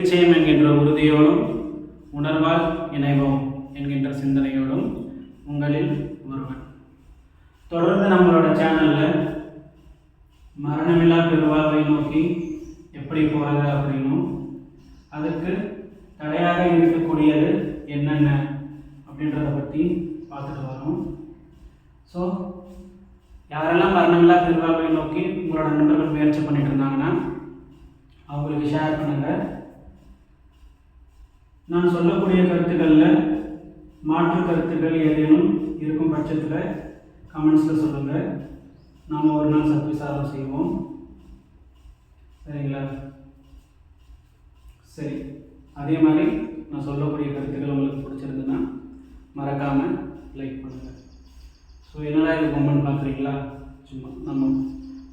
நிச்சயம் என்கின்ற உறுதியோடும் உணர்வால் இணைவோம் என்கின்ற சிந்தனையோடும் உங்களில் ஒருவன். தொடர்ந்து நம்மளோட சேனலில் மரணமில்லா பெருவாழ்வை நோக்கி எப்படி போகிறது அப்படின்னும் அதுக்கு தடையாக இருக்கக்கூடியது என்னென்ன அப்படின்றத பற்றி பார்த்துட்டு வரோம். ஸோ யாரெல்லாம் மரணமில்லா பெருவாழ்வை நோக்கி உங்களோட நண்பர்கள் முயற்சி பண்ணிட்டு இருந்தாங்கன்னா அவங்களுக்கு ஷேர் பண்ணுங்கள் நான் சொல்லக்கூடிய கருத்துக்களில் மாற்று கருத்துக்கள் ஏதேனும் இருக்கும் பட்சத்தில் கமெண்ட்ஸில் சொல்லுங்கள் நாம் ஒரு நாள் சத்விசாரம் செய்வோம். சரிங்களா? சரி. அதே மாதிரி நான் சொல்லக்கூடிய கருத்துக்கள் உங்களுக்கு பிடிச்சிருந்துன்னா மறக்காமல் லைக் பண்ணுங்கள் ஸோ என்னடா இது பொம்மன் பார்க்குறீங்களா? சும்மா நம்ம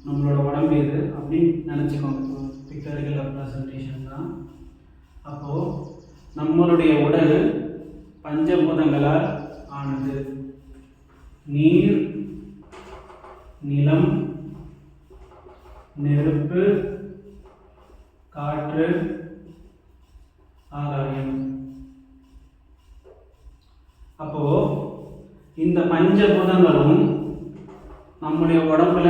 நம்மளோட உடம்பு இது அப்படின்னு நினச்சிக்கோங்க. பிக்டரிக்கல் ரெப்ரசன்டேஷன் தான். அப்போது நம்மளுடைய உடல் பஞ்சபூதங்களால் ஆனது. நீர் நிலம் நெருப்பு காற்று ஆகாயம். அப்போ இந்த பஞ்சபூதங்களும் நம்முடைய உடம்புல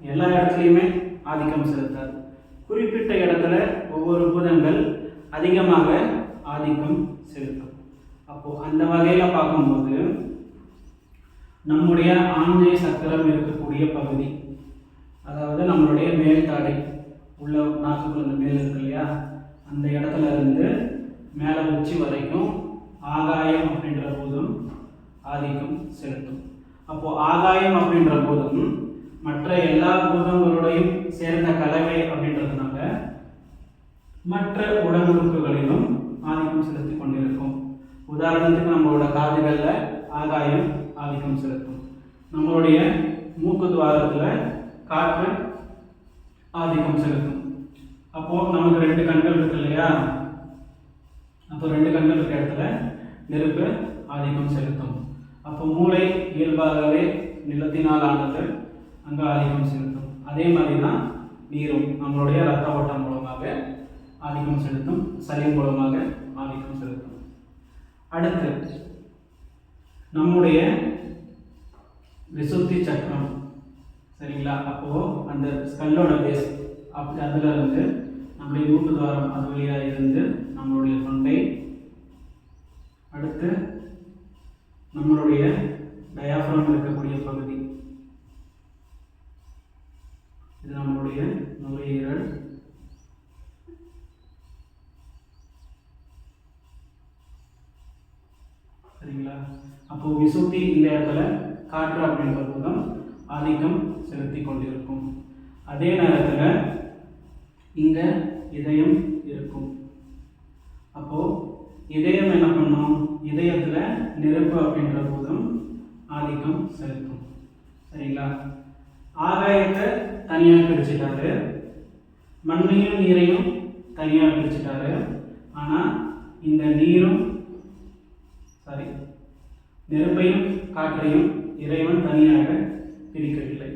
எல்லா இடத்துலையுமே ஆதிக்கம் செலுத்தாது. குறிப்பிட்ட இடத்துல ஒவ்வொரு பூதங்கள் அதிகமாக ஆதிக்கம் செலுத்தும். அப்போது அந்த வகையில் பார்க்கும்போது நம்முடைய ஆஞ்சை சக்கரம் இருக்கக்கூடிய பகுதி அதாவது நம்மளுடைய மேல் தாடை உள்ள நாக்குக்குள்ள அந்த மேல் இருக்கு இல்லையா? அந்த இடத்துல இருந்து மேலே உச்சி வரைக்கும் ஆகாயம் அப்படின்ற போதும் ஆதிக்கம் செலுத்தும். அப்போது ஆகாயம் அப்படின்ற போதும் மற்ற எல்லா பூதங்களோடையும் சேர்ந்த கலவை அப்படின்றதுனால மற்ற உடல் உறுப்புகளிலும் ஆதிக்கம் செலுத்தி கொண்டிருக்கும். உதாரணத்துக்கு நம்மளோட காதுகளில் ஆகாயம் ஆதிக்கம் செலுத்தும். நம்மளுடைய மூக்கு துவாரத்தில் காற்று ஆதிக்கம் செலுத்தும். அப்போது நமக்கு ரெண்டு கண்கள் இருக்கு இல்லையா? அப்போ ரெண்டு கண்கள் இருக்க இடத்துல நெருப்பு ஆதிக்கம் செலுத்தும். அப்போ மூளை இயல்பாகவே நிலத்தினால் ஆனது அங்கே ஆதிக்கம் செலுத்தும். அதே மாதிரி தான் நீரும் நம்மளுடைய ரத்த ஓட்டம் மூலமாக ஆதிக்கம் செலுத்தும் சளி மூலமாக ஆதிக்கம் செலுத்தும். அடுத்து நம்முடைய விசுத்தி சக்கரம். சரிங்களா? அப்போ அந்த ஸ்கல்லோட பேஸ் அப்படி அதில் இருந்து நம்முடைய மூக்கு துவாரம் அது வழியா இருந்து நம்மளுடைய தொண்டை. அடுத்து நம்மளுடைய டயாஃப்ரம் அதே நேரத்தில் இங்கே இதயம் இருக்கும். அப்போது இதயம் என்ன பண்ணும்? இதயத்தில் நெருப்பு அப்படின்ற போதும் ஆதிக்கம் செலுத்தும். சரிங்களா? ஆகாயத்தை தனியாக பிரிச்சுட்டாரு. மண்ணையும் நீரையும் தனியாக பிரிச்சுட்டாரு. ஆனால் இந்த நீரும் சாரி நெருப்பையும் காற்றையும் இறைவன் தனியாக பிரிக்கவில்லை.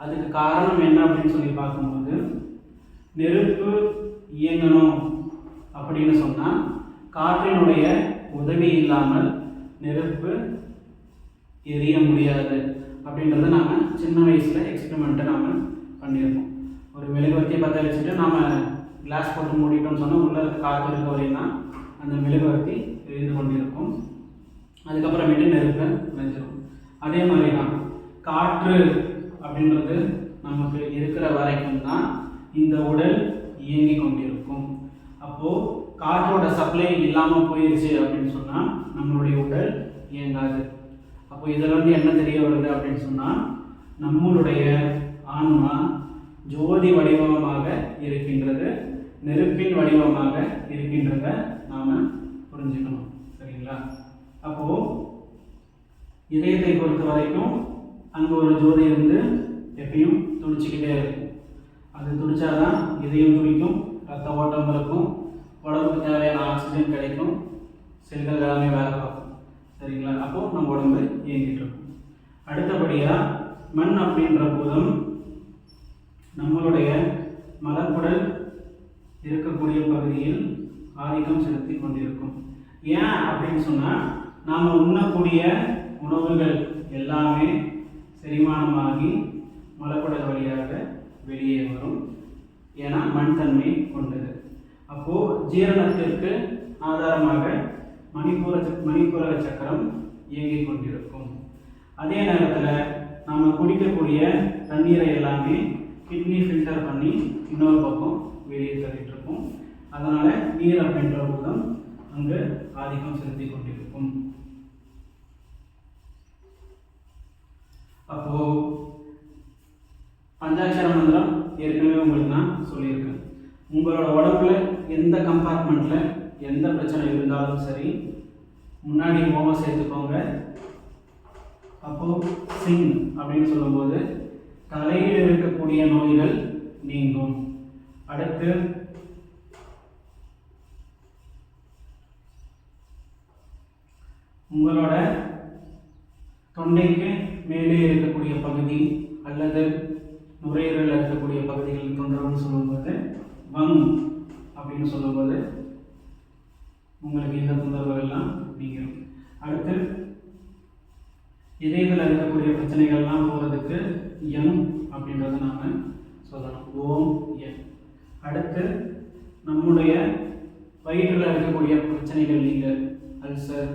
அதுக்கு காரணம் என்ன அப்படின்னு சொல்லி பார்க்கும்போது நெருப்பு இயங்கணும் அப்படின்னு சொன்னால் காற்றினுடைய உதவி இல்லாமல் நெருப்பு எரிய முடியாது அப்படின்றத நாம் சின்ன வயசில் எக்ஸ்பெரிமெண்ட்டை நாம் பண்ணியிருக்கோம் ஒரு மெழுகுவர்த்தியை பற்ற வச்சுட்டு நாம் கிளாஸ் போட்டு மூடிட்டோம்னு சொன்னால் உள்ளே இருக்க காற்று இருக்க வரையும் தான் அந்த மெழுகுவர்த்தி எரிந்து கொண்டிருக்கும். அதுக்கப்புறமேட்டு நெருப்பை வெஞ்சிடும் அதே மாதிரி தான் காற்று அப்படின்றது நமக்கு இருக்கிற வரைக்கும் தான் இந்த உடல் இயங்கி கொண்டிருக்கும். அப்போது காற்றோட சப்ளை இல்லாமல் போயிடுச்சு அப்படின்னு சொன்னால் நம்மளுடைய உடல் இயங்காது. அப்போ இதில் வந்து என்ன தெரிய வருது அப்படின்னு சொன்னால் நம்மளுடைய ஆன்மா ஜோதி வடிவமாக இருக்கின்றது நெருப்பின் வடிவமாக இருக்கின்றத நாம் புரிஞ்சுக்கணும். சரிங்களா? அப்போது இதயத்தை பொறுத்த வரைக்கும் அங்கே ஒரு ஜோதி இருந்து எப்பயும் துடிச்சிக்கிட்டே இருக்கும். அது துடிச்சாதான் இதயம் துடிக்கும் ரத்த ஓட்டம் இருக்கும் உடம்புக்கு தேவையான ஆக்சிஜன் கிடைக்கும் செல்கள் எல்லாமே வேலை பார்க்கும். சரிங்களா? அப்போது நம்ம உடம்பு இயங்கிட்டு இருக்கும். அடுத்தபடியாக மண் அப்படின்ற போதும் நம்மளுடைய மலக்குடல் இருக்கக்கூடிய பகுதியில் ஆதிக்கம் செலுத்தி கொண்டிருக்கும். ஏன் அப்படின்னு சொன்னால் நாம் உண்ணக்கூடிய உணவுகள் எல்லாமே செரிமானமாகி மலக்குடல் வழியாக வெளியே வரும். ஏன்னா மண் தன்மை கொண்டது. அப்போது ஜீரணத்திற்கு ஆதாரமாக மணிப்பூர மணிப்பூரக சக்கரம் இயங்கிக் கொண்டிருக்கும். அதே நேரத்தில் நம்ம குடிக்கக்கூடிய தண்ணீரை எல்லாமே கிட்னி ஃபில்டர் பண்ணி இன்னொரு பக்கம் வெளியே தள்ளிட்டு இருக்கும். அதனால் நீர் அப்படின்ற ஊதம் அங்கு ஆதிக்கம் செலுத்தி கொண்டிருக்கும். அப்போ பஞ்சாட்சர மந்திரம் ஏற்கனவே உங்களுக்கு நான் சொல்லியிருக்கேன். உங்களோட உடம்புல எந்த கம்பார்ட்மெண்ட்ல எந்த பிரச்சனை இருந்தாலும் சரி முன்னாடி ஓமம் சேர்த்துக்கோங்க. அப்போ சிங் அப்படின்னு சொல்லும்போது தலையில் இருக்கக்கூடிய நோய்கள் நீங்கும். அடுத்து உங்களோட தொண்டைக்கு மேலே இருக்கக்கூடிய பகுதி அல்லது நுரையீரலில் இருக்கக்கூடிய பகுதிகள் தொந்தரவுன்னு சொல்லும்போது வங் அப்படின்னு சொல்லும்போது உங்களுக்கு இந்த தொந்தரவுகள்லாம் எல்லாம் அடுத்து இதயத்தில் இருக்கக்கூடிய பிரச்சனைகள்லாம் போகிறதுக்கு எம் அப்படின்றத நாம் சொல்லணும் ஓம் எம் அடுத்து நம்முடைய வயிற்றில் இருக்கக்கூடிய பிரச்சனைகள் நீங்கள் அல்சர்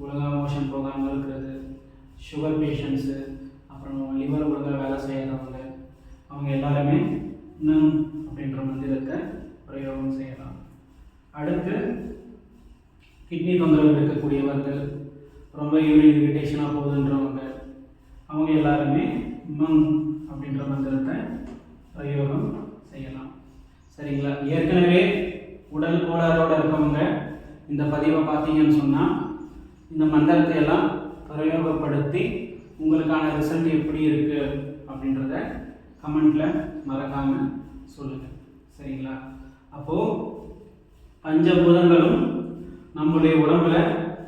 ஒழுங்கா மோஷன் போகாமல் இருக்கிறது சுகர் பேஷண்ட்ஸு அப்புறம் லிவர் ஒழுங்காக வேலை செய்கிறவங்க அவங்க எல்லாருமே நம் அப்படின்ற மந்திரத்தை பிரயோகம் செய்யலாம். அடுத்து கிட்னி தொந்தரவு இருக்கக்கூடியவர்கள் ரொம்ப யூரின் இரிட்டேஷனாக போகுதுன்றவங்க அவங்க எல்லாருமே மங் அப்படின்ற மந்திரத்தை பிரயோகம் செய்யலாம். சரிங்களா? ஏற்கனவே உடல் கோளாறோடு இருக்கவங்க இந்த பதிவை பார்த்தீங்கன்னு சொன்னால் இந்த மந்திரத்தை எல்லாம் பிரயோகப்படுத்தி உங்களுக்கான ரிசல்ட் எப்படி இருக்குது அப்படின்றத கமெண்ட்டில் மறக்காமல் சொல்லுங்கள் சரிங்களா? அப்போது பஞ்சபூதங்களும் நம்முடைய உடம்புல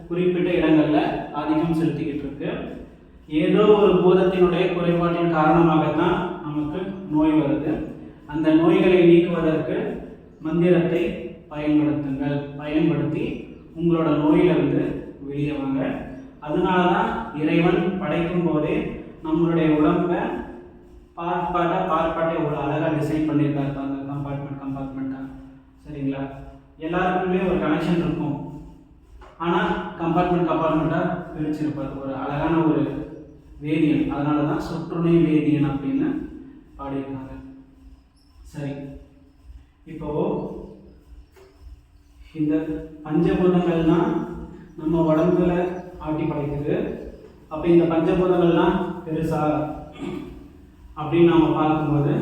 குறிப்பிட்ட இடங்களில் ஆதிக்கம் செலுத்திக்கிட்டு இருக்கு. ஏதோ ஒரு பூதத்தினுடைய குறைபாட்டின் காரணமாகத்தான் நமக்கு நோய் வருது. அந்த நோய்களை நீக்குவதற்கு மந்திரத்தை பயன்படுத்துங்கள். பயன்படுத்தி உங்களோட நோயிலிருந்து வெளியே வாங்க. அதனால தான் இறைவன் படைக்கும் போதே நம்மளுடைய உடம்பை பார்ட் பார்ட்டாக பார்ட் பார்ட்டை இவ்வளோ அழகாக டிசைன் பண்ணியிருக்காரு பாருங்க கம்பார்ட்மெண்ட் கம்பார்ட்மெண்ட்டாக சரிங்களா? எல்லாருக்குமே ஒரு கனெக்ஷன் இருக்கும். ஆனால் கம்பார்ட்மெண்ட் கம்பார்ட்மெண்ட்டாக பிரிச்சிருப்பார். ஒரு அழகான ஒரு வேதியன். அதனால தான் சுற்றுணை வேதியன் அப்படின்னு பாடியிருக்காங்க. சரி. இப்போ இந்த பஞ்சபூதங்கள்லாம் நம்ம உடம்புல ஆட்டி படைக்குது அப்போ இந்த பஞ்சபூதங்கள்லாம் பெருசா அப்படின்னு நாம் பார்க்கும்போது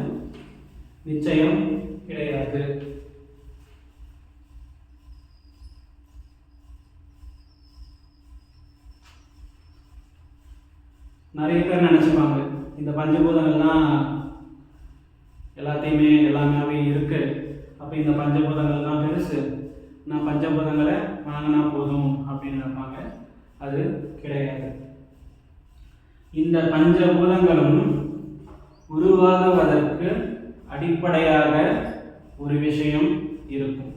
நிச்சயம் கிடையாது. நிறைய பேர் நினச்சிப்பாங்க இந்த பஞ்சபூதங்கள்லாம் எல்லாத்தையுமே எல்லாமே இருக்கு. அப்போ இந்த பஞ்சபூதங்கள் தான் பெருசு. நான் பஞ்சபூதங்களை வாங்கினா போதும் அப்படின்னு நினைப்பாங்க. அது கிடையாது. இந்த பஞ்சபூதங்களும் உருவாகுவதற்கு அடிப்படையாக ஒரு விஷயம் இருக்கும்.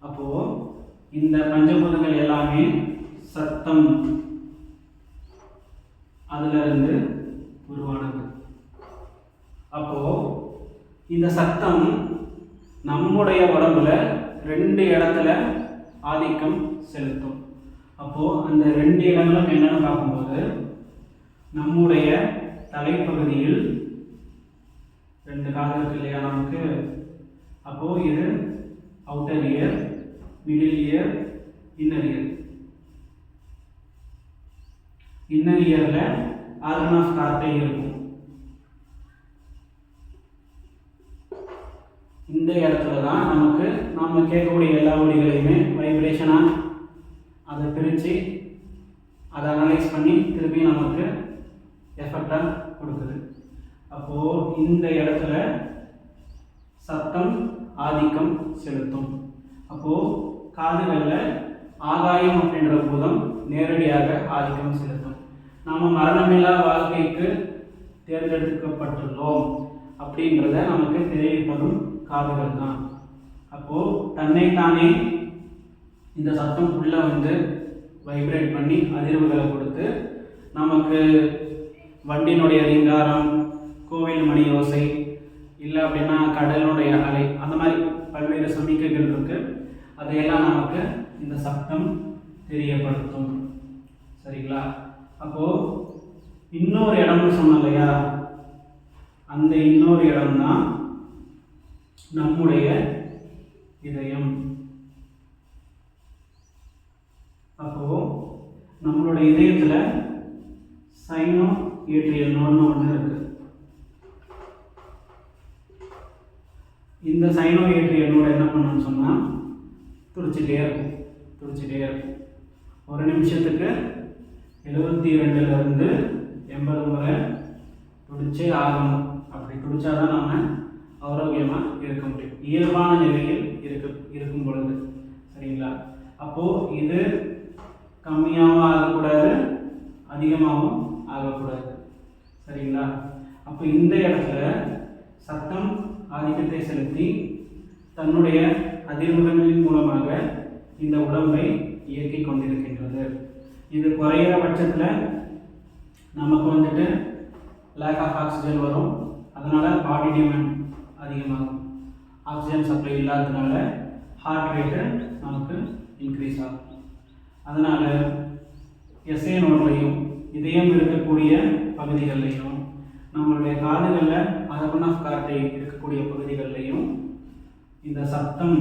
அப்போ இந்த பஞ்சபூதங்கள் எல்லாமே சத்தம். அதிலிருந்து உருவானது. அப்போ இந்த சத்தம் நம்முடைய உடம்புல ரெண்டு இடத்துல ஆதிக்கம் செலுத்தும். அப்போது அந்த ரெண்டு இடங்களும் என்னென்னு பார்க்கும்போது நம்முடைய தலைப்பகுதியில் ரெண்டு காது இருக்கு இல்லையா நமக்கு? அப்போது இது outer ear middle ear inner ear inner இயரில் ஆர்கன் ஆஃப் கார்டை இருக்கும். இந்த இடத்துல தான் நமக்கு நாம் கேட்கக்கூடிய எல்லா ஒலிகளையுமே வைப்ரேஷனாக அதை பிரித்து அதை அனலைஸ் பண்ணி திருப்பி நமக்கு எஃபெக்டாக கொடுக்குது. அப்போது இந்த இடத்துல சத்தம் ஆதிக்கம் செலுத்தும். அப்போது காதுகளில் ஆகாயம் அப்படின்ற பூதம் நேரடியாக ஆதிக்கம் செலுத்தும். நாம் மரணமில்லா வாழ்க்கைக்கு தேர்ந்தெடுக்கப்பட்டுள்ளோம் அப்படின்றத நமக்கு தெரிவிப்பதும் காதுகள் தான். அப்போது தன்னைத்தானே இந்த சத்தம் ஃபுல்லாக வந்து வைப்ரேட் பண்ணி அதிர்வுகளை கொடுத்து நமக்கு வண்டியினுடைய ரிங்காரம் கோவில் மணி ஓசை இல்லை அப்படின்னா கடலுடைய அலை அந்த மாதிரி பல்வேறு சமிக்கைகள் இருக்குது அதையெல்லாம் நமக்கு இந்த சத்தம் தெரியப்படுத்தும். சரிங்களா? அப்போ இன்னொரு இடம்னு சொன்னோம் இல்லையா? அந்த இன்னொரு இடம்தான் நம்முடைய இதயம். அப்போ நம்மளோட இதயத்தில் சைனோ ஏட்ரியல் நோட்னு ஒன்று இருக்கு. இந்த சைனோ ஏட்ரியல் நோடு என்ன பண்ணுன்னு சொன்னால் துடிச்சிட்டே இருக்கும். துடிச்சிட்டே இருக்கும். ஒரு நிமிஷத்துக்கு எழுபத்தி ரெண்டுலேருந்து எண்பது முறை துடிச்சே ஆகணும். அப்படி துடிச்சாதான் நம்ம ஆரோக்கியமாக இருக்க முடியும். இயல்பான நிலையில் இருக்க இருக்கும் பொழுது. சரிங்களா? அப்போது இது கம்மியாகவும் ஆகக்கூடாது அதிகமாகவும் ஆகக்கூடாது. சரிங்களா? அப்போ இந்த இடத்துல சத்தம் ஆதிக்கத்தை செலுத்தி தன்னுடைய அதிர்வுகளின் மூலமாக இந்த உடம்பை இயக்கிக் கொண்டிருக்கின்றது. இது குறையிற பட்சத்தில் நமக்கு வந்துட்டு லேக் ஆஃப் ஆக்சிஜன் வரும். அதனால் பாடி டிமாண்ட் அதிகமாகும். ஆக்சிஜன் சப்ளை இல்லாததுனால ஹார்ட் ரேட்டு நமக்கு இன்க்ரீஸ் ஆகும். அதனால் எஸ்ஏ நோட்லையும் இதயம் இருக்கக்கூடிய பகுதிகள்லையும் நம்மளுடைய காதுகளில் அதபன் ஆஃப் கார்டை இருக்கக்கூடிய பகுதிகள்லையும் இந்த சத்தம்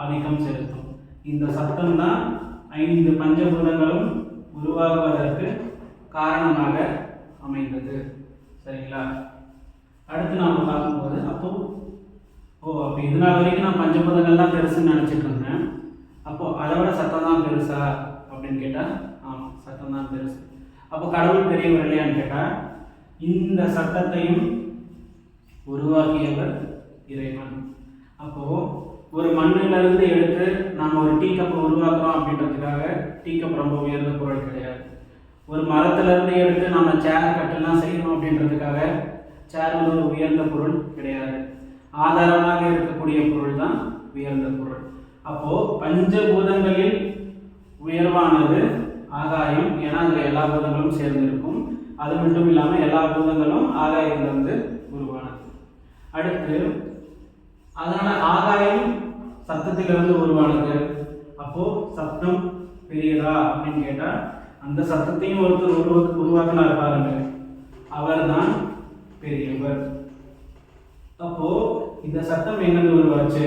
ஆதிக்கம் செலுத்தும். இந்த சத்தம் தான் ஐந்து பஞ்சபூதங்களும் உருவாகுவதற்கு காரணமாக அமைந்தது. சரிங்களா? அடுத்து நாம் பார்க்கும்போது அப்போ ஓ அப்போ இதனால் வரைக்கும் நான் பஞ்சபூதங்கள்லாம் பெருசுன்னு நினச்சிட்டு இருந்தேன். அப்போது அதை விட சத்தம் தான் பெருசா? அப்படின்னு கேட்டால் ஆமாம் சத்தம் தான் பெருசு. அப்போ கடவுள் பெரியவர் இல்லையான்னு கேட்டால் இந்த சத்தத்தையும் உருவாக்கியவர் இறைவன். அப்போ ஒரு மண்ணிலிருந்து எடுத்து நாம் ஒரு டீ கப்பை உருவாக்குறோம் அப்படின்றதுக்காக டீ கப் ரொம்ப உயர்ந்த பொருள் கிடையாது. ஒரு மரத்துலேருந்து எடுத்து நம்ம சேர் கட்டெல்லாம் செய்யணும் அப்படின்றதுக்காக சேர் வந்து ஒரு உயர்ந்த பொருள் கிடையாது. ஆதாரமாக இருக்கக்கூடிய பொருள் தான் உயர்ந்த பொருள். அப்போது பஞ்சபூதங்களில் உயர்வானது ஆகாயம் ஏன்னா அதில் எல்லா பூதங்களும் சேர்ந்திருக்கும். அது மட்டும் இல்லாமல் எல்லா பூதங்களும் ஆகாயத்திலிருந்து உருவானது. அடுத்து அதனால ஆகாயம் சத்தத்திலிருந்து உருவானது. அப்போது சத்தம் பெரியதா அப்படின்னு கேட்டால் அந்த சத்தத்தையும் ஒருத்தர் உருவா உருவாக்கினார் பாருங்க. அவர்தான் பெரியவர். அப்போது இந்த சத்தம் எங்கிருந்து உருவாச்சு?